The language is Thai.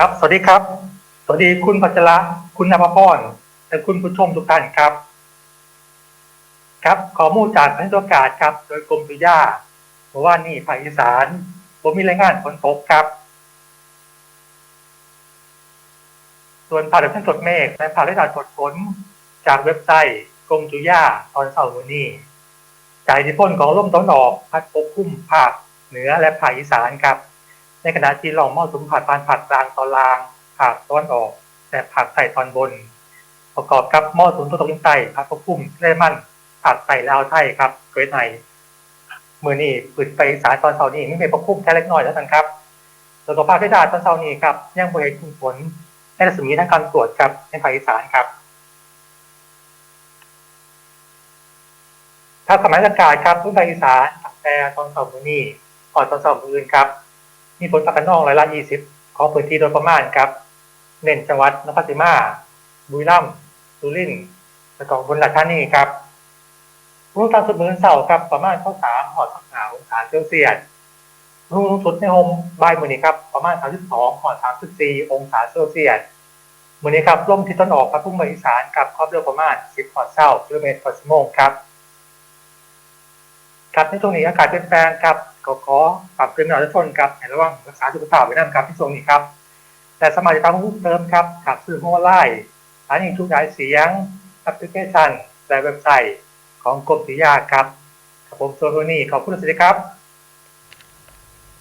ครับ สวัสดีครับ สวัสดีคุณพัชระ คุณนภพร และคุณผู้ชมทุกท่านครับ ครับข้อมูลจากพันธุอากาศครับ โดยกรมสุริยาเมื่อวานนี้ภาคอีสานผมมีรายงานฝนตกครับ ส่วนภาคตะวันตกเมฆและภาครายงานฝนฝนจากเว็บไซต์กรมสุยาตอนเสาร์วันนี้จากอิทธิพลของลมตะวันออกพัดปกคลุมภาคเหนือและภาคอีสานครับ ในขณะที่ลองมอสุมผัดผ่านผัดกลางตอนล่างภาคตะวันออกและภาคใต้ตอนบน ประกอบกับมอสุมตะวันตกเฉียงใต้พัดปกคลุมเลมันภาคใต้แลาวไทยครับเกิดในมือนี้ปืดไปสานตอนเช้านี้ไม่เป็นปกคลุมแค่เล็กน้อยแล้วกันครับแล้วก็ภาคใต้ตอนเช้านี้ครับยังบริเวณกลุ่มฝนในรัศมีทางการตรวจครับในภาคอีสานครับถ้าสมัยอากาศครับพื้นภาคอีสานตั้งแต่ตอนเสาร์มือนี้ก่อนตอนเสาร์มืออื่นครับ มีฝนฟ้าขนองร้อยละ20ของพื้นที่โดยประมาณครับ เน้นจังหวัดนครศรีมาบุรีรัมย์สุรินทร์และก็อุบนราชธานีครับรุ่งตามสุดมือเสาร์ครับประมาณข้อสามหอดสักหาองศาเซลเซียสรุ่งสุดในโฮมบ่ายมือนี้ครับประมาณ32หอด34องศาเซลเซียสมือนี้ครับลมทิศตะวันออกครับพุ่งมาอีสานครับความเร็วประมาณ10หอดเช้ากิโลเมตรต่อชั่วโมงครับ ครับในช่วงนี้อากาศเปลี่ยนแปลงครับก็ขอฝากเตือนประชาชนครับในระหว่างรักษาสุขภาพไว้นะครับในช่วงนี้ครับ แต่สมัยตามรูปเติมครับขับสื่อโมไลน์สถานีทุกสายเสียงแอปพลิเคชันและเว็บไซต์ของกรมศิยาครับครับผมโซโทนี่ขอบคุณสุดครับ